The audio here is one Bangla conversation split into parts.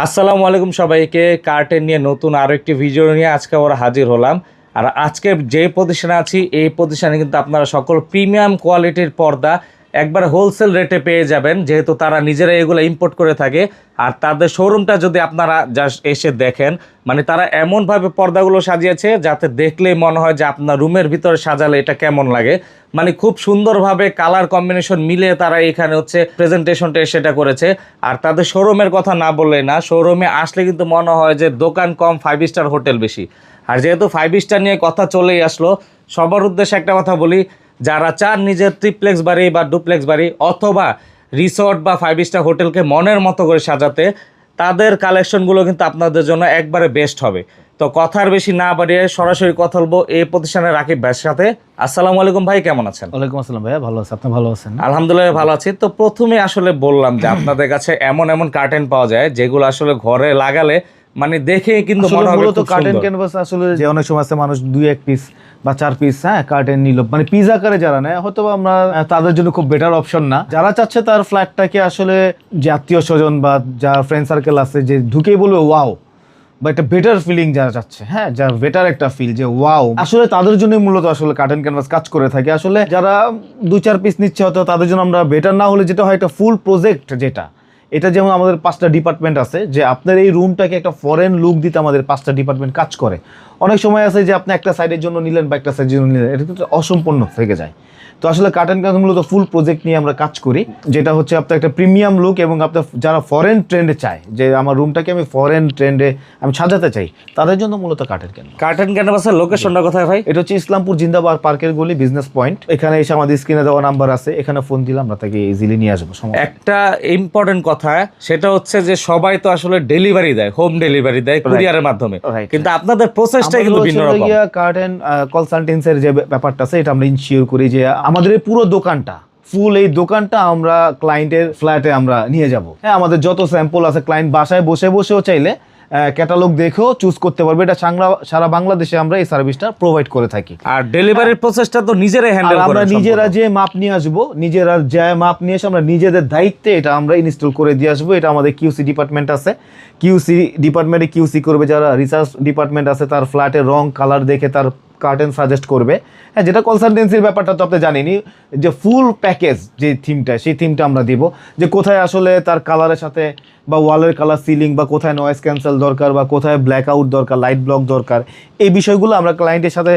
আসসালামু আলাইকুম সবাইকে কার্টেন নিয়ে নতুন আরও একটি ভিডিও নিয়ে আজকে আমরা হাজির হলাম। আর আজকে যে প্রতিষ্ঠানে আছি, এই প্রতিষ্ঠানে কিন্তু আপনারা সকল প্রিমিয়াম কোয়ালিটির পর্দা একবার হোলসেল রেটে পেয়ে যাবেন, যেহেতু তারা নিজেরা এগুলো ইম্পোর্ট করে থাকে। আর তাদের শোরুমটা যদি আপনারা জাস্ট এসে দেখেন মানে তারা এমনভাবে পর্দাগুলো সাজিয়েছে যাতে দেখলেই মনে হয় যে আপনার রুমের ভিতরে সাজালে এটা কেমন লাগে। মানে খুব সুন্দরভাবে কালার কম্বিনেশন মিলে তারা এখানে হচ্ছে প্রেজেন্টেশনটা সেটা করেছে। আর তাদের শোরুমের কথা না বললে না শোরুমে আসলে কিন্তু মনে হয় যে দোকান কম ফাইভ স্টার হোটেল বেশি। আর যেহেতু ফাইভ স্টার নিয়ে কথা চলেই আসলো, সবার উদ্দেশ্যে একটা কথা বলি যারা চান নিজের ট্রিপ্লেক্স বাড়ি বা ডুপ্লেক্স বাড়ি অথবা রিসর্ট বা ফাইভ স্টার হোটেলকে মনের মতো করে সাজাতে তাদের কালেকশনগুলো কিন্তু আপনাদের জন্য একবারে বেস্ট হবে। তো কথার বেশি না বাড়িয়ে সরাসরি কথা বলব এই প্রতিষ্ঠানের রাকিব ভাইয়ের সাথে। আসসালামু আলাইকুম ভাই কেমন আছেন? ওয়ালাইকুম আসসালাম ভাইয়া ভালো আছে। আপনি ভালো আছেন? আলহামদুলিল্লাহ ভালো আছি। তো প্রথমে আসলে বললাম যে আপনাদের কাছে এমন এমন কার্টেন পাওয়া যায় যেগুলো আসলে ঘরে লাগালে মানে দেখে কিন্তু মূলত কার্টেন ক্যানভাস আসলে যে অনেক সময় আছে মানুষ দুই এক পিস বা চার পিস হ্যাঁ কার্টেন নিল। মানে পিস আকারে যারা নেয় হয়তো আমরা তাদের জন্য খুব বেটার অপশন না। যারা চাচ্ছে তার ফ্ল্যাটটাকে আসলে যে আত্মীয় স্বজন বা যারা ফ্রেন্ড সার্কেল আছে যে ঢুকেই বলবে ওয়াও বা একটা বেটার ফিলিং যারা চাচ্ছে হ্যাঁ যার বেটার একটা ফিল যে ওয়াও আসলে তাদের জন্য মূলত আসলে কার্টেন ক্যানভাস কাজ করে থাকে। আসলে যারা দুই চার পিস নিচ্ছে হয়তো তাদের জন্য আমরা বেটার না হলে যেটা হয় একটা ফুল প্রজেক্ট যেটা। এটা যেমন আমাদের পাঁচটা ডিপার্টমেন্ট আছে, যে আপনার এই রুমটাকে একটা ফরেন লুক দিতে আমাদের পাঁচটা ডিপার্টমেন্ট কাজ করে। অনেক সময় আছে যে আপনি একটা সাইডের জন্য নিলেন বা একটা সাইডের জন্য নিলেন, এটা কিন্তু অসম্পূর্ণ থেকে যায়। তো আসলে কার্টেন কাজ মূলত ফুল প্রজেক্ট নিয়ে আমরা কাজ করি যেটা হচ্ছে আপনার একটা প্রিমিয়াম লুক এবং আপনার যারা ফরেন ট্রেন্ডে চায় যে আমার রুমটাকে আমি ফরেন ট্রেন্ডে আমি সাজাতে চাই তাদের জন্য মূলত কার্টেন কেন কার্টেন ক্যানভাসের লোকেশনটা কোথায় ভাই? এটা হচ্ছে ইসলামপুর জিন্দাবাদ পার্কের গলি বিজনেস পয়েন্ট এখানে এসে আমাদের স্ক্রিনে দেওয়া নাম্বার আছে এখানে ফোন দিলে আমরা তাকে ইজিলি নিয়ে আসব একটা ইম্পর্টেন্ট কথা সেটা হচ্ছে যে সবাই তো আসলে ডেলিভারি দেয় হোম ডেলিভারি দেয় কুরিয়ারের মাধ্যমে. কিন্তু আপনাদের প্রসেসটাই কিন্তু ভিন্ন রকম। কার্টেন কনসালটেন্সির যে ব্যাপারটা আছে এটা আমরা ইনশিওর করি যে আমাদের এই পুরো দোকানটা ফুল এই দোকানটা আমরা ক্লায়েন্টের ফ্ল্যাটে আমরা নিয়ে যাব। হ্যাঁ আমাদের যত স্যাম্পল আছে ক্লায়েন্ট বাসায় বসে বসেও চাইলে ক্যাটালগ দেখেও চুজ করতে পারবে। এটা সারা বাংলাদেশে আমরা এই সার্ভিসটা প্রোভাইড করে থাকি। আর ডেলিভারির প্রসেসটা তো নিজেরাই হ্যান্ডেল আমরা নিজেরা যে মাপ নিয়ে আসব নিজেরা যে মাপ নিয়ে এসে আমরা নিজেদের দায়িত্বে এটা আমরা ইনস্টল করে দিয়ে আসব। এটা আমাদের কিউসি ডিপার্টমেন্ট আছে। কিউসি ডিপার্টমেন্টে কিউসি করবে যারা রিসার্চ ডিপার্টমেন্ট আছে তার ফ্ল্যাটের রং কালার দেখে তার কার্টেন সাজেস্ট করবে। হ্যাঁ যেটা কনসালটেন্সির ব্যাপারটা তো আপনি জানেনই যে ফুল প্যাকেজ যে থিমটা সেই থিমটা আমরা দিব। যে কোথায় আসলে তার কালারের সাথে বা ওয়ালের কালার সিলিং বা কোথায় নয়েজ ক্যান্সেল দরকার বা কোথায় ব্ল্যাক আউট দরকার লাইট ব্লক দরকার এই বিষয়গুলো আমরা ক্লায়েন্টের সাথে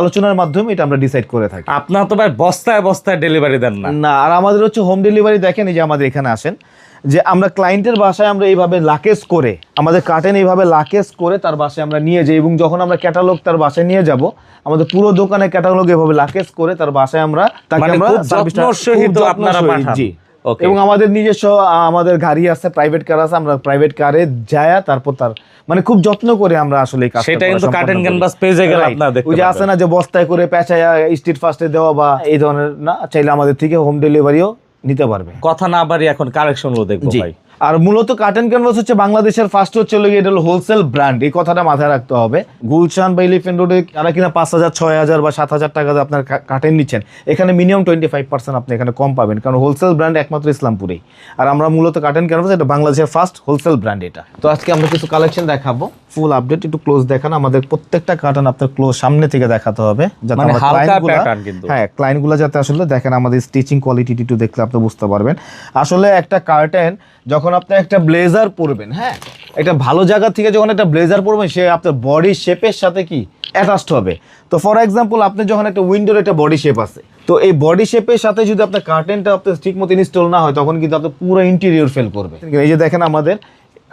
আলোচনার মাধ্যমে এটা আমরা ডিসাইড করে থাকি। আপনার তো ভাই বস্তায় বস্তায় ডেলিভারি দেন না। না আর আমাদের হচ্ছে হোম ডেলিভারি দেখেন এই যে আমাদের এখানে আসেন। যে আমরা ক্লায়েন্টের বাসায় আমরা এইভাবে লাকেজ করে আমাদের কার্টেন এইভাবে লাকেজ করে তার বাসায় আমরা নিয়ে যাই এবং যখন আমরা ক্যাটালগ তার বাসায় নিয়ে যাব আমাদের পুরো দোকানে ক্যাটালগ এভাবে লাকেজ করে তার বাসায় আমরা তাকে মানে আমরা আপনারা জি এবং আমাদের নিজস্ব আমাদের গাড়ি আছে প্রাইভেট কার আছে আমরা প্রাইভেট কারে যায়া তারপর তার মানে খুব যত্ন করে আমরা আসলে এই কাজটা সেটা কিন্তু করি। ক্যানভাস পেজে গেলে Right. আপনারা দেখতে ওই যে আছে না যে বস্তায় করে পেঁচায়া স্ট্রিট ফাস্টে দেওয়া বা এই ধরনের না চাইলে আমাদের থেকে হোম ডেলিভারিও নিতে পারবে। কথা না বাড়ি এখন কালেকশনগুলো দেখব ভাই। আর মূলত কার্টেন ক্যানভাস হচ্ছে বাংলাদেশের ফার্স্ট হচ্ছে গিয়ে এটা হলো হোলসেল ব্র্যান্ড এই কথাটা মাথায় রাখতে হবে। গুলশান বা ইলিফেন্ট রোডে যারা কিনা পাঁচ হাজার ছয় হাজার বা সাত হাজার টাকা আপনার কার্টেন নিচ্ছেন এখানে মিনিমাম টোয়েন্টি ফাইভ পার্সেন্ট আপনি এখানে কম পাবেন। কারণ হোলসেল ব্র্যান্ড একমাত্র ইসলামপুরেই। আর আমরা মূলত কার্টেন ক্যানভাস এটা বাংলাদেশের ফার্স্ট হোলসেল ব্র্যান্ড এটা। তো আজকে আমরা কিছু কালেকশন দেখাবো। ফুল আপডেট একটু ক্লোজ দেখান। আমাদের প্রত্যেকটা কার্টন আপনার ক্লোজ সামনে থেকে দেখাতে হবে যাতে মানে। হ্যাঁ ক্লায়েন্টগুলো যাতে আসলে দেখেন আমাদের স্টিচিং কোয়ালিটি একটু দেখলে আপনি বুঝতে পারবেন। আসলে একটা কার্টেন যখন আপনি একটা ব্লেজার পরবেন হ্যাঁ? একটা ভালো জায়গা থেকে যখন একটা ব্লেজার পরবেন, সে আপনার বডি শেপের সাথে কি অ্যাটাচড হবে। তো ফর এক্সাম্পল আপনি যখন একটা উইন্ডোর একটা বডি শেপ আছে, তো এই বডি শেপের সাথে যদি আপনার কার্টেনটা আপনার ঠিক মতো ইনস্টল না হয়, তখন কিন্তু আপনার পুরো ইন্টেরিয়র ফেল করবে এই যে দেখেন আমাদের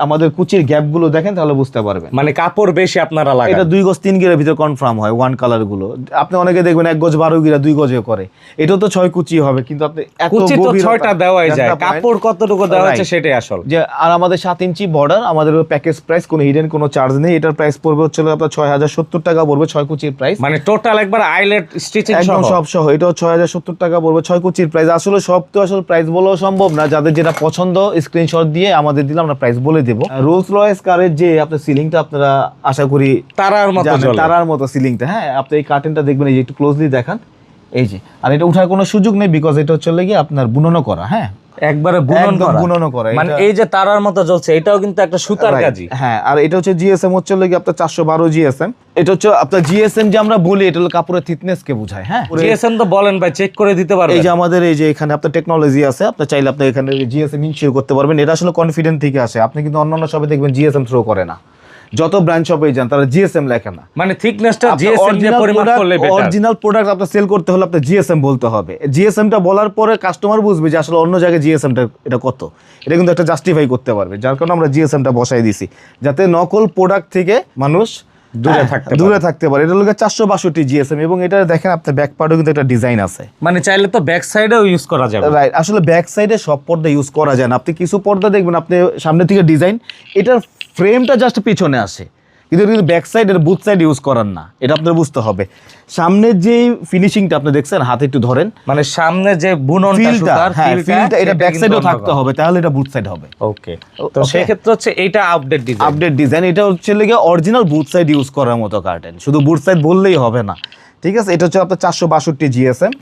আমাদের কুচির গ্যাপগুলো দেখেন তাহলে বুঝতে পারবেন। মানে কাপড় বেশি আপনারা লাগান। এটা দুই গজ তিন গিরের ভিতরে কনফার্ম হয় ওয়ান কালারগুলো। আপনি অনেকে দেখবেন এক গজ বারো গিরা দুই গজে করে। এটাও তো ছয় কুচি হবে কিন্তু আপনি কুচি তো ছয়টা দেওয়াই যায়। কাপড় কতটুকু দেওয়া হচ্ছে সেটাই আসল। যে আর আমাদের সাত ইঞ্চি বর্ডার আমাদের প্যাকেজ প্রাইস কোনো হিডেন কোনো চার্জ নেই। এটার প্রাইস পড়বে হচ্ছে আপনার ছয় হাজার সত্তর টাকা পড়বে ছয় কুচির প্রাইস মানে টোটাল একবার আইলেট স্টিচিং একদম সব সহ এটাও ছয় হাজার সত্তর টাকা পড়বে ছয় কুচির প্রাইস আসলে সব তো আসলে প্রাইস বলাও সম্ভব না। যাদের যেটা পছন্দ স্ক্রিনশট দিয়ে আমাদের দিলে আমরা প্রাইস বলে দেবো। রোলস রয়েস কারের যে আপনার সিলিংটা আপনারা আশা করি তারার মতো তারার মতো সিলিংটা হ্যাঁ? আপনি এই কার্টেনটা দেখবেন এই যে একটু ক্লোজলি দেখান। এই যে আর এটা উঠার কোনো সুযোগ নেই বিকজ এটা হচ্ছে গিয়ে আপনার বুননো করা হ্যাঁ? একবারে বুনন করা। বুননো করা, মানে এই যে তারার মতো জ্বলছে এটাও কিন্তু একটা সুতার কাজই। হ্যাঁ আর এটা হচ্ছে জিএসএম হচ্ছে লেগে আপনার চারশো বারো জিএসএম এটা হচ্ছে আপনার জিএসএম যে আমরা বলি এটা হলো কাপড়ের থিকনেস কে বোঝায় হ্যাঁ? জিএসএম তো বলেন ভাই চেক করে দিতে পারবেন। এই যে আমাদের এই যে এখানে আপনার টেকনোলজি আছে আপনি চাইলে আপনি এখানে জিএসএম ইনশিওর করতে পারবেন। এটা আসলে কনফিডেন্ট থেকে আসে। আপনি কিন্তু অন্যান্য শপে দেখবেন জিএসএম থ্রো করে না। যত ব্র্যান্ড শপে যান তারা জিএসএম লেখে না। মানে থিকনেসটা জিএসএম দিয়ে পরিমাপ করলে বেটার অরিজিনাল প্রোডাক্ট আপনার সেল করতে হলে আপনার জিএসএম বলতে হবে। জিএসএমটা বলার পরে কাস্টমার বুঝবে যে আসলে অন্য জায়গায় জিএসএমটা এটা কত। এটা কিন্তু একটা জাস্টিফাই করতে পারবে। যার কারণে আমরা জিএসএমটা বসাই দিছি। যাতে নকল প্রোডাক্ট থেকে মানুষ দূরে হ্যাঁ, থাকতে দূরে থাকতে পারে। এটা হলো চারশো বাষট্টি জিএসএম এবং এটা দেখেন আপনার ব্যাক পার্টও কিন্তু একটা ডিজাইন আছে। মানে চাইলে তো ব্যাক সাইডেও ইউজ করা যাবে। রাইট আসলে ব্যাক সাইডে সব পর্দা ইউজ করা যায় না। আপনি কিছু পর্দা দেখবেন আপনি সামনে থেকে ডিজাইন এটার ফ্রেমটা জাস্ট পিছনে আসে কিন্তু এটা কিন্তু back side both side use করার না। এটা আপনার বুঝতে হবে। সামনের যে ফিনিশিংটা আপনি দেখছেন হাতে একটু ধরেন। মানে সামনে যে বুননটা ফিলটা সুতার হ্যাঁ ফিলটা এটা ব্যাক সাইডেও থাকতে হবে তাহলে এটা বুথ সাইড হবে। ওকে তো. সেই ক্ষেত্রে হচ্ছে এটা আপডেট ডিজাইন আপডেট ডিজাইন এটা হচ্ছে লেগে অরিজিনাল বুথ সাইড ইউজ করার মতো কার্টেন শুধু বুথ সাইড বললেই হবে না। ঠিক আছে? এটা হচ্ছে আপনার চারশো বাষট্টি জিএসএম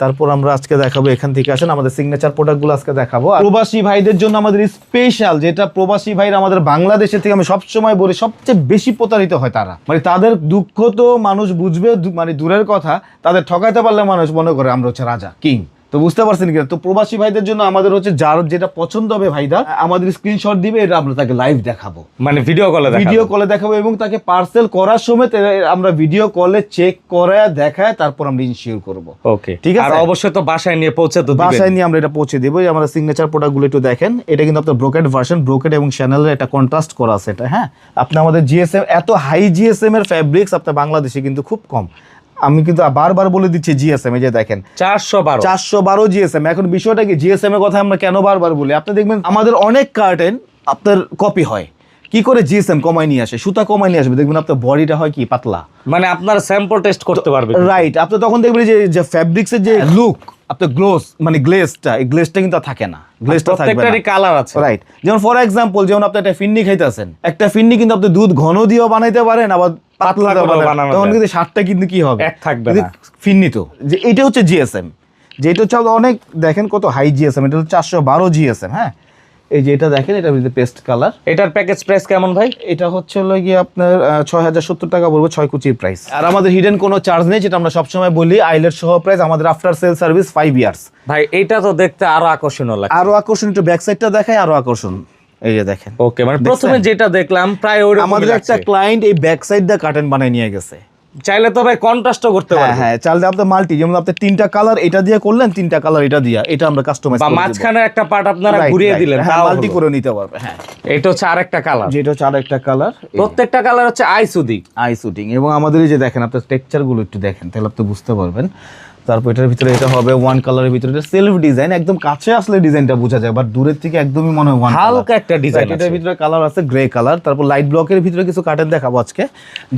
তারপর আমরা আজকে দেখাবো, এখান থেকে আসেন, আমাদের সিগনেচার প্রোডাক্টগুলো আজকে দেখাবো। প্রবাসী ভাইদের জন্য আমাদের স্পেশাল যেটা প্রবাসী ভাইরা আমাদের বাংলাদেশের থেকে আমি সবসময় বলি, সবচেয়ে বেশি প্রতারিত হয় তারা। মানে তাদের দুঃখ তো মানুষ বুঝবে মানে দূরের কথা, তাদের ঠকাইতে পারলে মানুষ মনে করে আমরা হচ্ছে রাজা কিং তো বুঝতে পারছেন কিনা? তো প্রবাসী ভাইদের জন্য আমাদের হচ্ছে যার যেটা পছন্দ হবে ভাইদা আমাদের স্ক্রিনশট দিবে এটা আমরা তাকে লাইভ দেখাবো। মানে ভিডিও কলে ভিডিও কলে দেখাবো এবং তাকে পার্সেল করার সময় আমরা ভিডিও কলে চেক করে দেখায় তারপর আমরা ইনশিওর করব। ওকে ঠিক আছে? আর অবশ্যই তো বাসায় নিয়ে পৌঁছে তো বাসায় নিয়ে আমরা এটা পৌঁছে দেবো। এই আমাদের সিগনেচার প্রোডাক্টগুলো একটু দেখেন। এটা কিন্তু আপনার ব্রোকেট ভার্সন ব্রোকেট এবং চ্যানেলের একটা কন্ট্রাস্ট করা আছে এটা হ্যাঁ? আপনি আমাদের জিএসএম এত হাই জিএসএম এর ফ্যাব্রিক্স আপনার বাংলাদেশে কিন্তু খুব কম। আমি কিন্তু বারবার বলে দিচ্ছি জিএসএম এই যে দেখেন। চারশো বারো। চারশো বারো জিএসএম এখন বিষয়টা কি? জিএসএম এর কথা আমরা কেন বারবার বলি? আপনি দেখবেন আমাদের অনেক কার্টেন আপনার কপি হয়। কি করে জিএসএম কমায় নিয়ে আসে? সুতা কমায় নিয়ে আসবে। দেখবেন আপনার বডিটা হয় কি? পাতলা। মানে আপনার স্যাম্পল টেস্ট করতে পারবে। রাইট আপনি তখন দেখবেন যে যে ফ্যাব্রিক্সের যে লুক আপনার গ্লোস মানে গ্লেসটা এই গ্লেসটা কিন্তু থাকে না। গ্লেসটা থাকবে প্রত্যেকটারই কালার আছে। রাইট যেমন ফর এক্সাম্পল যেমন আপনি একটা ফিন্নি খাইতেছেন একটা ফিন্নি কিন্তু আপনি দুধ ঘন দিয়েও বানাইতে পারেন আবার পাতলা বানানো তখন। কিন্তু স্বাদটা কিন্তু কি হবে? এক থাকবে না। ফিন্নি তো। যে এটা হচ্ছে জিএসএম যেটা হচ্ছে অনেক দেখেন কত হাই জিএসএম এটা হচ্ছে চারশো বারো জিএসএম হ্যাঁ? এই যে এটা দেখেন এটা পেস্ট কালার এটার প্যাকেজ প্রাইস কেমন ভাই? এটা হচ্ছে হলো গিয়ে আপনার ছয় হাজার সত্তর টাকা বলব ছয় কুচির প্রাইস আর আমাদের হিডেন কোনো চার্জ নেই যেটা আমরা সবসময় বলি আইলেট সহ প্রাইস আমাদের after sale service five years ভাই এটা তো দেখতে আরও আকর্ষণীয় লাগে আরও আকর্ষণ একটু ব্যাক সাইডটা দেখায় আরও আকর্ষণ। এই যে দেখেন। ওকে মানে প্রথমে যেটা দেখলাম প্রায় ওই আমাদের একটা ক্লায়েন্ট এই ব্যাক সাইড দিয়ে কার্টেন বানায় নিয়ে গেছে। চাইলে তো ভাই কন্ট্রাস্টও করতে পারবেন হ্যাঁ চাইলে আপনি মাল্টি যেমন আপনি তিনটা কালার এটা দিয়ে করলেন তিনটা কালার এটা দিয়ে এটা আমরা কাস্টমাইজ বা মাঝখানে একটা পার্ট আপনারা ঘুরিয়ে দিলেন হ্যাঁ মাল্টি করে নিতে পারবে হ্যাঁ। এটা হচ্ছে আরেকটা কালার যেটা হচ্ছে আরেকটা কালার প্রত্যেকটা কালার হচ্ছে আই শুটিং আই শুটিং এবং আমাদের এই যে দেখেন আপনার টেক্সচারগুলো একটু দেখেন তাহলে আপনি বুঝতে পারবেন। তারপর এটার ভিতরে এটা হবে ওয়ান কালারের ভিতরে। এটা সেলফ ডিজাইন একদম কাছে আসলে ডিজাইনটা বোঝা যায় বাট দূরের থেকে একদমই মনে হয় ওয়ান হালকা একটা ডিজাইন এটার ভিতরে কালার আছে গ্রে কালার তারপর লাইট ব্লকের ভিতরে কিছু কার্টেন দেখাবো আজকে।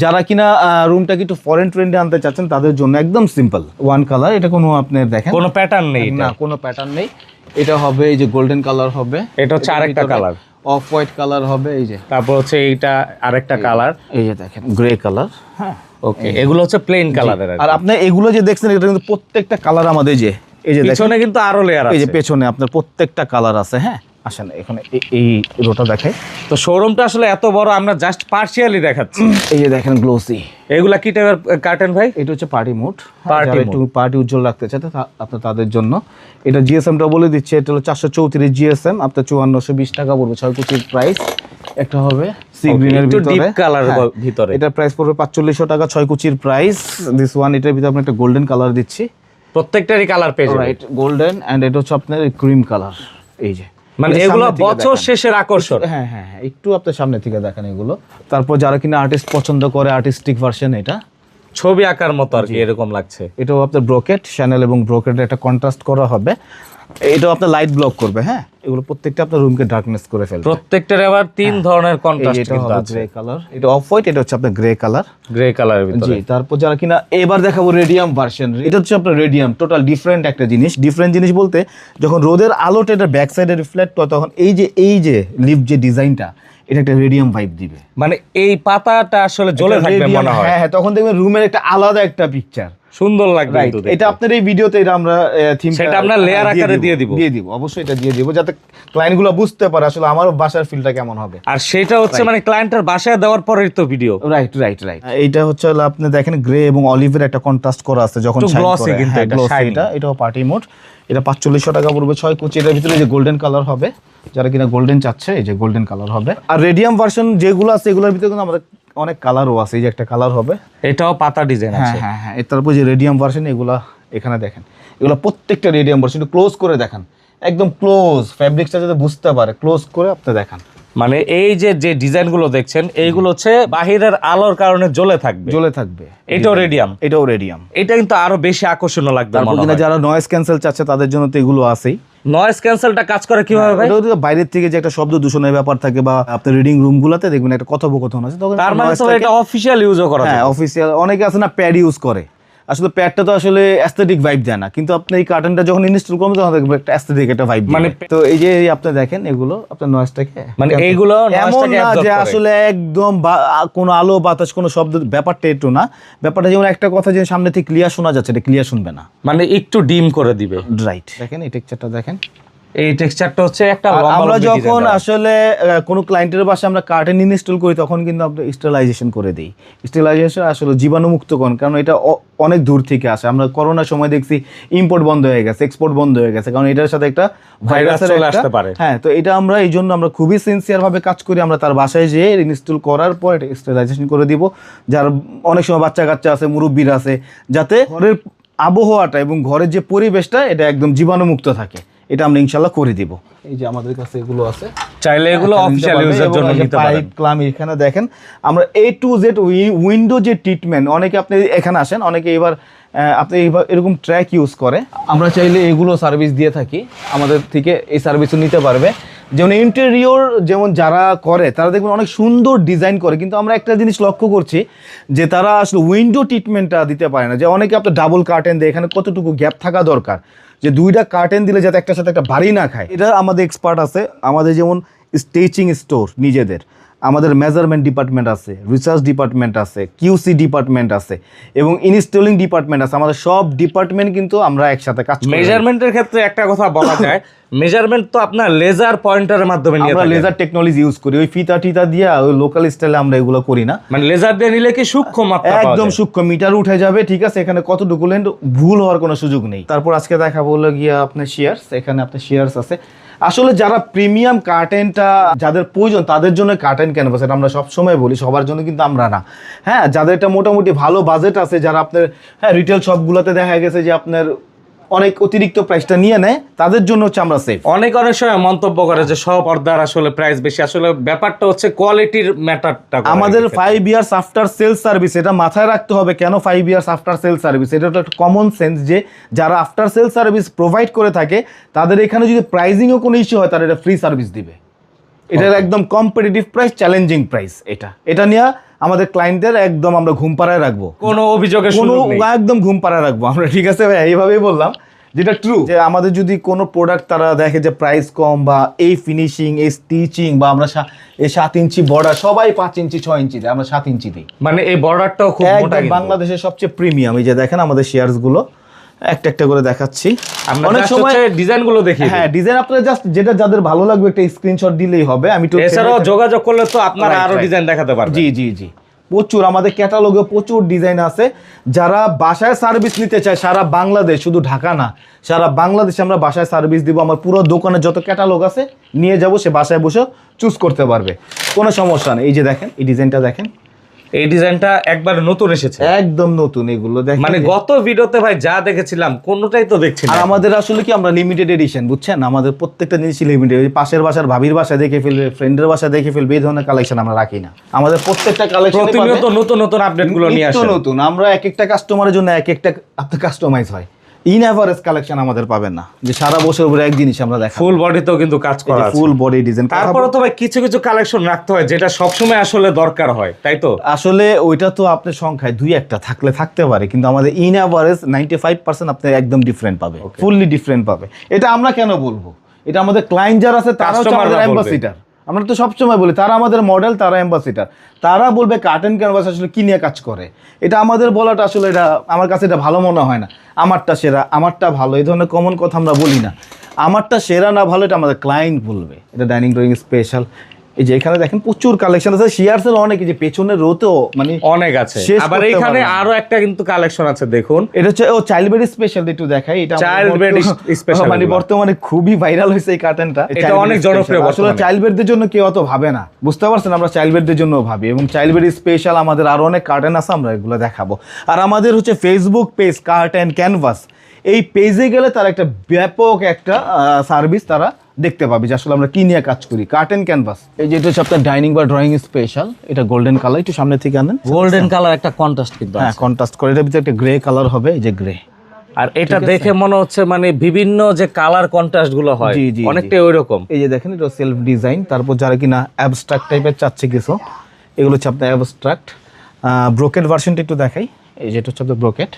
যারা কিনা রুমটাকে একটু ফরেন ট্রেন্ডে আনতে চাচ্ছেন তাদের জন্য একদম সিম্পল ওয়ান কালার এটা কোনো আপনি দেখেন? কোনো প্যাটার্ন নেই না কোনো প্যাটার্ন নেই। এটা হবে এই যে গোল্ডেন কালার হবে। এটা হচ্ছে আরেকটা কালার অফ হোয়াইট কালার হবে এই যে। তারপর হচ্ছে এইটা আরেকটা কালার এই যে দেখেন। গ্রে কালার হ্যাঁ। ওকে এগুলো হচ্ছে প্লেন কালারের আর আপনি এগুলো যে দেখছেন এটা কিন্তু প্রত্যেকটা কালার আমাদের যে এই যে পেছনে কিন্তু আরও লেয়ার আছে এই যে পেছনে আপনার প্রত্যেকটা কালার আছে হ্যাঁ। আসেন এখানে এই- রোটা দেখাই। তো শোরুমটা আসলে এত বড় আমরা জাস্ট পার্সিয়ালি দেখাচ্ছি। এই যে দেখেন গ্লোসি এগুলা কি টাইপের কার্টেন ভাই? এটা হচ্ছে পার্টি মোড পার্টি একটু পার্টি উজ্জ্বল রাখতে চাই আপনার তাদের জন্য। এটা জিএসএমটা বলে দিচ্ছে এটা হলো চারশো চৌত্রিশ জিএসএম আপনার চুয়ান্নশো বিশ টাকা পড়বে ছয় কোটির প্রাইস একটা হবে সি গ্রিনের ভিতরে। ডিপ কালার হ্যাঁ, ভিতরে। এটার প্রাইস পড়বে পাঁচচল্লিশশো টাকা ছয় কুচির প্রাইস দিস ওয়ান এটার ভিতরে আপনি একটা গোল্ডেন কালার দিচ্ছি। প্রত্যেকটারই কালার পেয়ে রাইট গোল্ডেন এন্ড এটা হচ্ছে আপনার ক্রিম কালার এই যে। মানে এগুলো বছর শেষের আকর্ষণ। হ্যাঁ হ্যাঁ হ্যাঁ একটু আপনার সামনে থেকে দেখেন এগুলো। তারপর যারা কিনা আর্টিস্ট পছন্দ করে আর্টিস্টিক ভার্সন এটা। ছবি আঁকার মতো আর কি এরকম লাগছে। এটাও আপনার ব্রোকেট চ্যানেল এবং ব্রোকেটের একটা কন্ট্রাস্ট করা হবে। এটাও আপনার লাইট ব্লক করবে হ্যাঁ? এগুলো প্রত্যেকটা আপনার রুমকে ডার্কনেস করে ফেলবে। প্রত্যেকটার আবার তিন ধরনের কন্ট্রাস্ট এটা কিন্তু আছে। গ্রে কালার এটা অফ হোয়াইট এটা হচ্ছে আপনার গ্রে কালার গ্রে কালারের জি ভিতরে তারপর যারা কিনা এবার দেখাবো রেডিয়াম ভার্সন এটা হচ্ছে আপনার রেডিয়াম টোটাল ডিফারেন্ট একটা জিনিস। ডিফারেন্ট জিনিস বলতে যখন রোদের আলোটা এটা ব্যাক সাইডে রিফ্লেক্ট হয় তখন এই যে এই যে লিফট যে ডিজাইনটা এটা একটা রেডিয়াম ভাইব দিবে। মানে এই পাতাটা আসলে জ্বলে থাকবে মনে হয়। হ্যাঁ হ্যাঁ তখন দেখবেন রুমের একটা আলাদা একটা পিকচার সুন্দর লাগবে। এটা আপনার এই ভিডিওতে এটা আমরা থিম সেটা আমরা layer আকারে দিয়ে দিব। দিয়ে দিব অবশ্যই এটা দিয়ে দিব যাতে ক্লায়েন্টগুলো বুঝতে পারে আসলে আমার বাসার ফিলটা কেমন হবে। আর সেটা হচ্ছে মানে ক্লায়েন্টের বাসায় দেওয়ার পরেই তো ভিডিও রাইট রাইট রাইট এইটা হচ্ছে হলো আপনি দেখেন গ্রে এবং অলিভের একটা কন্ট্রাস্ট করা আছে যখন glossy কিন্তু হ্যাঁ, এটা, এটা এটাও পার্টি মোড এটা পাঁচচল্লিশশো টাকা পড়বে ছয় কুচি। এটার ভিতরে যে গোল্ডেন কালার হবে যারা কিনা গোল্ডেন চাচ্ছে এই যে গোল্ডেন কালার হবে। আর রেডিয়াম ভার্সন যেগুলো আছে এগুলোর ভিতরে কিন্তু আমাদের অনেক কালারও আছে এই যে একটা কালার হবে। এটাও পাতা ডিজাইন হ্যাঁ আছে। হ্যাঁ হ্যাঁ এর তারপর যে রেডিয়াম ভার্সন এগুলা এখানে দেখেন। এগুলো প্রত্যেকটা রেডিয়াম ভার্সন একটু ক্লোজ করে দেখান। একদম ক্লোজ ফ্যাব্রিক্সটা যাতে বুঝতে পারে ক্লোজ করে আপনি দেখান। মানে এই যে যে ডিজাইনগুলো দেখছেন এইগুলো হচ্ছে বাহিরের আলোর কারণে জ্বলে থাকবে। জ্বলে থাকবে। এটাও রেডিয়াম এটাও রেডিয়াম এটা কিন্তু আরও বেশি আকর্ষণীয় লাগবে যারা নয়েজ ক্যান্সেল চাচ্ছে তাদের জন্য তো এগুলো আছেই। নয়েজ ক্যান্সেলটা কাজ করে কীভাবে ভাই? ওটা হচ্ছে বাইরের থেকে যে একটা শব্দ দূষণের ব্যাপার থাকে বা আপনার রিডিং রুম গুলাতে দেখবেন একটা কথোপকথন আছে তখন তার মানে তো এটা অফিসিয়াল ইউজও করা হ্যাঁ অফিশিয়াল অফিসিয়াল অনেকে আছে না প্যাড ইউজ করে। আসলে প্যাডটা তো আসলে অ্যাস্থেটিক ভাইব দেয় না। কিন্তু আপনি এই কার্টনটা যখন ইনস্টল করবেন তখন দেখবেন একটা অ্যাস্থেটিক একটা ভাইব মানে তো এই যে আপনি দেখেন এগুলো আপনার নয়েজটাকে মানে এইগুলো এমন না যে আসলে একদম কোনো আলো বাতাস কোনো শব্দ ব্যাপারটা একটু না। ব্যাপারটা যেমন একটা কথা যে সামনে থেকে ক্লিয়ার শোনা যাচ্ছে এটা ক্লিয়ার শুনবে না। মানে একটু ডিম করে দিবে। রাইট দেখেন এই টেক্সচারটা দেখেন। এই টেক্সচারটা হচ্ছে একটা আমরা যখন আসলে কোনো ক্লায়েন্টের বাসায় আমরা কার্টেন ইনস্টল করি তখন কিন্তু আমরা স্টেলাইজেশন করে দিই। স্টেলাইজেশন আসলে জীবাণুমুক্তকরণ কারণ এটা অনেক দূর থেকে আসে। আমরা করোনার সময় দেখছি ইম্পোর্ট বন্ধ হয়ে গেছে এক্সপোর্ট বন্ধ হয়ে গেছে কারণ এটার সাথে একটা ভাইরাসের চলে আসতে পারে। হ্যাঁ তো এটা আমরা এই জন্য আমরা খুবই সিনসিয়ার ভাবে কাজ করি। আমরা তার বাসায় যেয়ে ইনস্টল করার পর এটা স্টেলাইজেশন করে দিব। যার অনেক সময় বাচ্চা কাচ্চা আছে মুরব্বীর আছে যাতে ঘরের আবহাওয়াটা এবং ঘরের যে পরিবেশটা এটা একদম জীবাণুমুক্ত থাকে। এটা আমরা ইনশাল্লাহ করে দিব। এই যে আমাদের কাছে এগুলো আছে। চাইলে এগুলো অফিসিয়াল ইউজের জন্য নিতে পারেন। পাইপ ক্লাম এখানে দেখেন। আমরা এ টু জেড উইন্ডো যে ট্রিটমেন্ট অনেকে আপনি এখানে আসেন অনেকে এবার আপনি এইবার এরকম ট্র্যাক ইউজ করে। আমরা চাইলে এগুলো সার্ভিস দিয়ে থাকি। আমাদের থেকে এই সার্ভিসও নিতে পারবে। যেমন ইন্টেরিয়র যেমন যারা করে তারা দেখবেন অনেক সুন্দর ডিজাইন করে। কিন্তু আমরা একটা জিনিস লক্ষ্য করছি যে তারা আসলে উইন্ডো ট্রিটমেন্টটা দিতে পারে না। যে অনেকে আপনার ডাবল কার্টেন দেয় এখানে কতটুকু গ্যাপ থাকা দরকার। যে দুইটা কার্টেন দিলে যাতে একটার সাথে একটা ভারী না খায়। এটা আমাদের এক্সপার্ট আছে। আমাদের যেমন স্টেচিং স্টোর নিজেদের। আমাদের মেজারমেন্ট ডিপার্টমেন্ট আছে রিসার্চ ডিপার্টমেন্ট আছে কিউসি ডিপার্টমেন্ট আছে এবং ইনস্টলিং ডিপার্টমেন্ট আছে। আমাদের সব ডিপার্টমেন্ট কিন্তু আমরা একসাথে কাজ করি মেজারমেন্টের ক্ষেত্রে একটা কথা বলা যায় মেজারমেন্ট তো আপনার লেজার পয়েন্টারের মাধ্যমে নিয়ে আমরা লেজার টেকনোলজি ইউজ করি। ওই ফিতা টিতা দিয়ে ওই লোকাল স্টাইলে আমরা এগুলো করি না। মানে লেজার দিয়ে নিলে কি সূক্ষ্ম মাত্রা একদম সূক্ষ্ম মিটার উঠে যাবে ঠিক আছে? এখানে কতটুকু লেন্ট ভুল হওয়ার কোনো সুযোগ নেই। তারপর আজকে দেখাবো হলো গিয়া আপনার শেয়ারস এখানে আপনার শেয়ারস আছে। আসলে যারা প্রিমিয়াম কার্টেনটা যাদের প্রয়োজন, তাদের জন্য কার্টেন কেন এটা আমরা সবসময় বলি, সবার জন্য কিন্তু আমরা না। হ্যাঁ যাদের এটা মোটামুটি ভালো বাজেট আছে, যারা আপনার হ্যাঁ রিটেল শপগুলোতে দেখা গেছে যে আপনার অনেক অতিরিক্ত প্রাইসটা নিয়ে নেয় তাদের জন্য হচ্ছে আমরা সেফ অনেক অনেক সময় মন্তব্য করে যে সব পর্দার আসলে প্রাইস বেশি। আসলে ব্যাপারটা হচ্ছে কোয়ালিটির ম্যাটারটা আমাদের five years after sale service এটা মাথায় রাখতে হবে কেন five years after sale service এটা তো একটা কমন সেন্স যে যারা আফটার সেল সার্ভিস প্রোভাইড করে থাকে তাদের এখানে যদি প্রাইজিংও কোনো ইস্যু হয় তারা এটা ফ্রি সার্ভিস দিবে। এটার একদম কম্পিটিটিভ প্রাইস চ্যালেঞ্জিং প্রাইস এটা। এটা নিয়ে আমাদের ক্লায়েন্টদের একদম আমরা ঘুম পাড়ায় রাখব। কোনো অভিযোগের কোনো একদম ঘুম পাড়ায় রাখব। আমরা ঠিক আছে ভাই এইভাবেই বললাম। যেটা ট্রু যে আমাদের যদি কোনো প্রোডাক্ট তারা দেখে যে প্রাইস কম বা এই ফিনিশিং এই স্টিচিং বা আমরা এই সাত ইঞ্চি বর্ডার সবাই পাঁচ ইঞ্চি ছয় ইঞ্চি দেয় আমরা সাত ইঞ্চি দিই। মানে এই বর্ডারটাও খুব মোটা বাংলাদেশের সবচেয়ে প্রিমিয়াম এই যে দেখেন আমাদের শেয়ারসগুলো। একটা একটা করে দেখাচ্ছি। অনেক সময় হচ্ছে ডিজাইনগুলো দেখি হ্যাঁ ডিজাইন আপনারা জাস্ট যেটা যাদের ভালো লাগবে একটা স্ক্রিনশট দিলেই হবে। আমি একটু এছাড়াও যোগাযোগ করলে তো আপনারা আরও ডিজাইন দেখাতে পারবেন। জি জি জি। প্রচুর আমাদের ক্যাটালগে প্রচুর ডিজাইন আছে। যারা বাসায় সার্ভিস নিতে চায় সারা বাংলাদেশ শুধু ঢাকা না সারা বাংলাদেশে আমরা বাসায় সার্ভিস দিব। আমার পুরো দোকানে যত ক্যাটালগ আছে নিয়ে যাব সে বাসায় বসে চুজ করতে পারবে। কোনো সমস্যা নেই। এই যে দেখেন এই ডিজাইনটা দেখেন। এই ডিজাইনটা একবার নতুন এসেছে। একদম নতুন এগুলো দেখেন। মানে গত ভিডিওতে ভাই যা দেখেছিলাম কোনটাই তো দেখছি আর না আমাদের আসলে কি আমরা লিমিটেড এডিশন বুঝছেন? আমাদের প্রত্যেকটা জিনিসই লিমিটেড পাশের বাসার ভাবির বাসা দেখে ফেলবে ফ্রেন্ডের বাসা দেখে ফেলবে এই ধরনের কালেকশন আমরা রাখি না। আমাদের প্রত্যেকটা কালেকশন প্রতিনিয়ত নতুন নতুন আপডেটগুলো নিয়ে আসে নতুন আমরা এক একটা কাস্টমারের জন্য এক একটা আপনার কাস্টমাইজ হয়। ইন এভারেজ কালেকশন আমাদের পাবেন না। যে সারা বছর উপরে এক জিনিস আমরা দেখা ফুল বডিতেও কিন্তু কাজ করা আছে। ফুল বডি ডিজাইন তারপরে তো ভাই কিছু কিছু কালেকশন রাখতে হয় যেটা সবসময় আসলে দরকার হয় তাই তো? আসলে ওইটা তো আপনার সংখ্যায় দুই একটা থাকলে থাকতে পারে কিন্তু আমাদের in average ninety five percent আপনি একদম ডিফারেন্ট পাবে। ফুললি ডিফারেন্ট পাবে। এটা আমরা কেন বলব? এটা আমাদের ক্লায়েন্ট যারা আছে তারা হচ্ছে আমাদের। অ্যাম্বাসিডার আমরা তো সবসময় বলি তারা আমাদের মডেল তারা অ্যাম্বাসিডার তারা বলবে কার্টেন ক্যানভাস আসলে কি নিয়ে কাজ করে? এটা আমাদের বলাটা আসলে এটা আমার কাছে এটা ভালো মনে হয় না। আমারটা সেরা, আমারটা ভালো, এই ধরনের কমন কথা আমরা বলি না। আমারটা সেরা না ভালো, এটা আমাদের ক্লায়েন্ট বলবে। এটা ডাইনিং ড্রয়িং স্পেশাল এই যে এখানে দেখেন প্রচুর কালেকশন আছে। শিয়ার্সের অনেক যে পেছনের রোতেও মানে অনেক আছে। আবার এখানে আরও একটা কিন্তু কালেকশন আছে দেখুন। এটা হচ্ছে ও চাইল্ড বেড স্পেশাল একটু দেখাই। এটা bed বর্তমান- special মানে বর্তমানে খুবই ভাইরাল হয়েছে এই কার্টেনটা এটা অনেক জনপ্রিয় আসলে চাইল্ড বেডদের জন্য কেউ অত ভাবে না। বুঝতে পারছেন আমরা চাইল্ড বেডদের জন্য ভাবি। এবং চাইল্ড বেড স্পেশাল আমাদের আরও অনেক কার্টেন আছে আমরা এগুলো দেখাবো। আর আমাদের হচ্ছে ফেসবুক পেজ কার্টেন ক্যানভাস এই পেজে গেলে তার একটা ব্যাপক একটা সার্ভিস তারা দেখতে পাবে যে আসলে আমরা কি নিয়ে কাজ করি। কার্টেন ক্যানভাস এই যেটা হচ্ছে আপনার ডাইনিং বা ড্রয়িং স্পেশাল এটা গোল্ডেন কালার একটু সামনে থেকে আনেন। গোল্ডেন কালার একটা কন্ট্রাস্ট কিন্তু হ্যাঁ কন্ট্রাস্ট করে এটার ভিতরে একটা গ্রে কালার হবে এই যে গ্রে আর এটা দেখে মনে হচ্ছে মানে বিভিন্ন যে কালার কন্ট্রাস্টগুলো হয়। অনেকটাই ওই রকম এই যে দেখেন এটা সেলফ ডিজাইন তারপর যারা কিনা অ্যাবস্ট্রাক্ট টাইপের চাচ্ছে কিছু এগুলো হচ্ছে আপনার অ্যাবস্ট্রাক্ট ব্রোকেট ভার্সনটা একটু দেখাই। এই যেটা হচ্ছে আপনার ব্রোকেট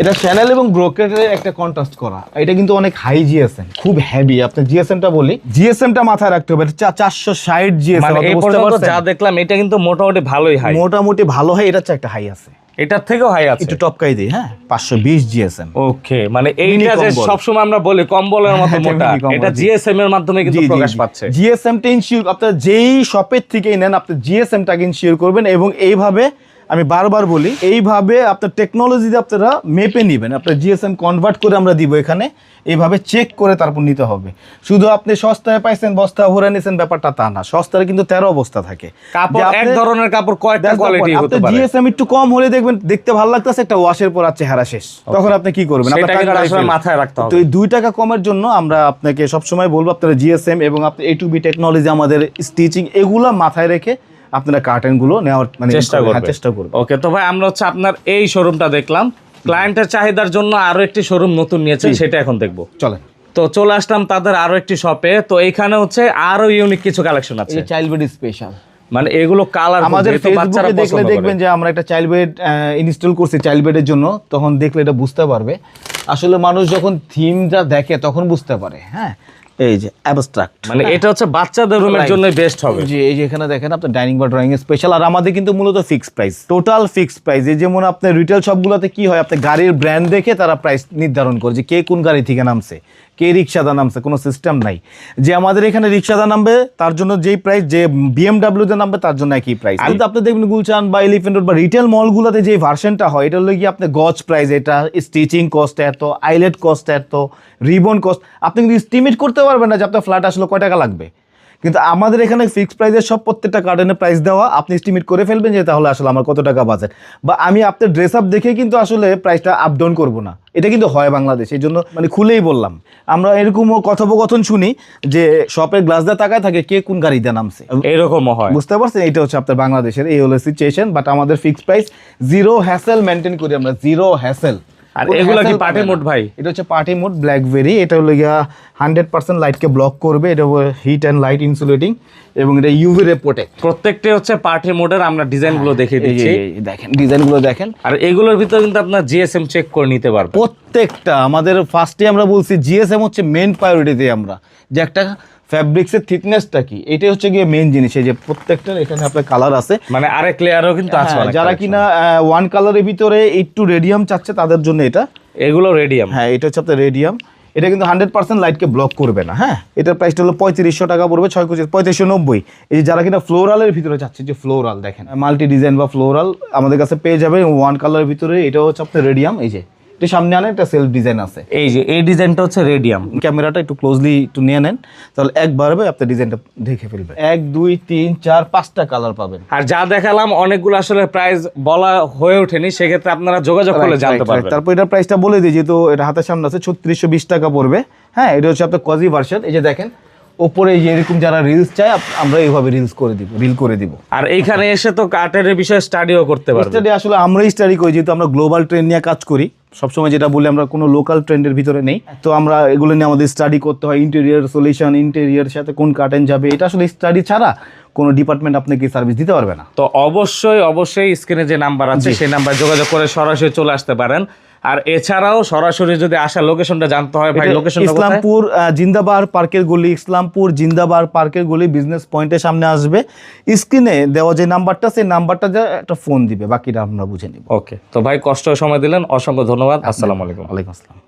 এটা চ্যানেল এবং ব্রোকেটের একটা কন্ট্রাস্ট করা। এটা কিন্তু অনেক হাই জিএসএম খুব হেভি আপনি জিএসএমটা বলি জিএসএমটা মাথায় রাখতে হবে। এটা চারশো ষাট মানে এই পর্যন্ত জিএসএম যা দেখলাম এটা কিন্তু মোটামুটি ভালোই হাই মোটামুটি ভালো হয় এটা একটা হাই আছে। এটার থেকেও হাই আছে? একটু টপকাই দিই হ্যাঁ? পাঁচশো বিশ জিএসএম ওকে মানে এইটা যে। সবসময় আমরা বলি কম্বলের মতো এটা মোটা। এটা জিএসএম এর মাধ্যমে কিন্তু প্রকাশ পাচ্ছে। জিএসএম টা ইনশিওর আপনার যেই শপের থেকেই নেন আপনি জিএসএম টাকে ইনশিওর করবেন এবং এইভাবে আমি বারবার বলি এইভাবে আপনার টেকনোলজিতে আপনারা মেপে নেবেন। আপনার জিএসএম কনভার্ট করে আমরা দিব এখানে এইভাবে চেক করে তারপর নিতে হবে। শুধু আপনি সস্তায় পাইছেন বস্তা ভরে নিয়েছেন ব্যাপারটা তা না। সস্তায় কিন্তু তেরো অবস্থা থাকে। কাপড় যে এক ধরনের কাপড় কোয়ালিটি হতে পারে। জিএসএম একটু কম হলে দেখবেন দেখতে ভালো লাগতেছে একটা ওয়াশের পর আর চেহারা শেষ। তখন আপনি কি করবেন? আপনার। মাথায় রাখতে হবে। তো এই দুই টাকা কমের জন্য আমরা আপনাকে সবসময় বলব আপনারা জিএসএম এবং আপনি এ টু বি টেকনোলজি আমাদের স্টিচিং এগুলো মাথায় রেখে আপনারা কার্টেনগুলো নেওয়ার মানে চেষ্টা হ্যাঁ, করবে চেষ্টা করবেন। ওকে তো ভাই আমরা হচ্ছে আপনার এই শোরুমটা দেখলাম। ক্লায়েন্টের চাহিদার জন্য আরও একটি শোরুম নতুন নিয়েছে সেটা এখন দেখব। চলেন। তো চলে আসলাম তাদের আরও একটি শপে তো এইখানে হচ্ছে আরও ইউনিক কিছু কালেকশন আছে। এই চাইল্ড বেড স্পেশাল মানে এগুলো কালার আমাদের ফেসবুকে দেখলে দেখবেন যে আমরা একটা চাইল্ড বেড ইনস্টল করছি চাইল্ড বেডের জন্য তখন দেখলে এটা বুঝতে পারবে। আসলে মানুষ যখন থিমটা দেখে তখন বুঝতে পারে হ্যাঁ? এই যে অ্যাবস্ট্রাক্ট মানে এটা হচ্ছে বাচ্চাদের রুমের. জন্য বেস্ট হবে। যে এই যে এখানে দেখেন আপনার ডাইনিং বা ড্রয়িং স্পেশাল আর আমাদের কিন্তু মূলত fix price total fix price এই যেমন আপনার রিটেল শপগুলোতে কি হয় আপনার গাড়ির ব্র্যান্ড দেখে তারা প্রাইস নির্ধারণ করে যে কে কোন গাড়ি থেকে নামছে। কে রিক্সাদা নামছে? কোনো সিস্টেম নাই। যে আমাদের এখানে রিক্সাদা নামবে তার জন্য যেই প্রাইস যে বিএমডাব্লিউ তে নামবে তার জন্য একই প্রাইস কিন্তু আপনি দেখবেন গুলচান বা এলিফেন্ট রোড বা রিটেল মলগুলোতে যে ভার্সনটা হয় এটা হলো কি আপনি গজ প্রাইস এটা স্টিচিং কস্ট এত আইলেট কস্ট এত রিবন কস্ট আপনি কিন্তু এস্টিমেট করতে পারবেন না যে আপনার ফ্ল্যাট আসলে কয় টাকা লাগবে। কিন্তু আমাদের এখানে ফিক্সড প্রাইসের সব প্রত্যেকটা কার্টনের প্রাইস দেওয়া আপনি এস্টিমেট করে ফেলবেন যে তাহলে আসলে আমার কত টাকা বাজেট। বা আমি আপনার ড্রেস আপ দেখে কিন্তু আসলে প্রাইসটা আপ ডাউন করব না। এটা কিন্তু হয় বাংলাদেশ এই জন্য মানে খুলেই বললাম। আমরা এরকমও কথোপকথন শুনি যে শপের গ্লাস দিয়ে তাকায় থাকে কে কোন গাড়িতে নামছে। এরকমও হয়। বুঝতে পারছেন? এটা হচ্ছে আপনার বাংলাদেশের এই হলো সিচুয়েশন বাট আমাদের fixed price zero hassle maintain করি আমরা জিরো হ্যাসেল আর এগুলা কি পার্টি মোড ভাই? এটা হচ্ছে পার্টি মোড ব্ল্যাকবেরি এটা হলো গিয়া হান্ড্রেড পার্সেন্ট লাইটকে ব্লক করবে এটা হিট অ্যান্ড লাইট ইনসুলেটিং এবং এটা ইউভি রে প্রোটেক্ট প্রত্যেকটা হচ্ছে পার্টি মোডের আমরা ডিজাইনগুলো দেখিয়ে এই যে দিচ্ছি। দেখেন ডিজাইনগুলো দেখেন। আর এগুলোর ভিতরে কিন্তু আপনার জিএসএম চেক করে নিতে পারবেন। প্রত্যেকটা আমাদের ফার্স্টে আমরা বলছি জিএসএম হচ্ছে মেন প্রায়োরিটিতে আমরা। যে একটা ফ্যাব্রিক্সের থিকনেসটা কি? এটাই হচ্ছে গিয়ে মেন জিনিস এই যে প্রত্যেকটার এখানে আপনার কালার আছে। মানে আরেক লেয়ারও কিন্তু আছে হ্যাঁ, যারা collection। কিনা ওয়ান কালারের ভিতরে একটু রেডিয়াম চাচ্ছে তাদের জন্য এটা। এগুলো রেডিয়াম হ্যাঁ এটা হচ্ছে আপনার রেডিয়াম এটা কিন্তু হান্ড্রেড পার্সেন্ট লাইটকে ব্লক করবে না হ্যাঁ? এটার প্রাইসটা হলো পঁয়ত্রিশশো টাকা পড়বে ছয় কোচি পঁয়ত্রিশশো নব্বই। এই যে যারা কিনা ফ্লোরালের ভিতরে চাচ্ছে যে ফ্লোরাল দেখেন। মাল্টি ডিজাইন বা ফ্লোরাল আমাদের কাছে পেয়ে যাবে ওয়ান কালারের ভিতরে এটা হচ্ছে আপনার রেডিয়াম এই যে। এটা সামনে আনে একটা সেলফ ডিজাইন আছে। এই যে এই ডিজাইনটা হচ্ছে রেডিয়াম ক্যামেরাটা একটু ক্লোজলি একটু নিয়ে নেন তাহলে একবারে আপনি ডিজাইনটা দেখে ফেলবেন। এক দুই তিন চার পাঁচটা কালার পাবেন। আর যা দেখালাম অনেকগুলো আসলে প্রাইস বলা হয়ে ওঠেনি সেক্ষেত্রে আপনারা যোগাযোগ করলে জানতে. পারবেন। তারপর এটার প্রাইসটা বলে দিই যেহেতু এটা হাতের সামনে আছে ছত্রিশশো বিশ টাকা পড়বে। হ্যাঁ এটা হচ্ছে আপনার কজি ভার্সন এই যে দেখেন ওপরে যে এরকম যারা রিলস চায় আমরা এইভাবে রিলস করে দিব রিল করে দিব। আর এইখানে এসে তো কাঠের বিষয়ে স্টাডিও করতে পারবেন স্টাডি আসলে আমরাই স্টাডি করি যেহেতু আমরা গ্লোবাল ট্রেন নিয়ে কাজ করি। সবসময় যেটা বলি আমরা কোনো লোকাল ট্রেন্ডের ভিতরে নেই। তো আমরা এগুলো নিয়ে আমাদের স্টাডি করতে হয় ইন্টেরিয়ার সলিউশন ইন্টেরিয়ার সাথে কোন কার্টেন যাবে এটা আসলে স্টাডি ছাড়া কোনো ডিপার্টমেন্ট আপনাকে সার্ভিস দিতে পারবে না। তো অবশ্যই অবশ্যই স্ক্রিনে যে নাম্বার আছে সেই নাম্বার যোগাযোগ করে সরাসরি চলে আসতে পারেন। আর এছাড়াও সরাসরি যদি আসা লোকেশনটা জানতে হয় ভাই লোকেশন ইসলামপুর জিন্দাবার পার্কের গলি ইসলামপুর জিন্দাবার পার্কের গলি বিজনেস পয়েন্টের সামনে আসবে। স্ক্রিনে দেওয়া যে নাম্বারটা সেই নাম্বারটা যা একটা ফোন দিবে বাকিটা আমরা বুঝে নিব। ওকে তো ভাই কষ্ট সময় দিলেন অসংখ্য ধন্যবাদ আসসালামু আলাইকুম। ওয়ালাইকুম আসসালাম।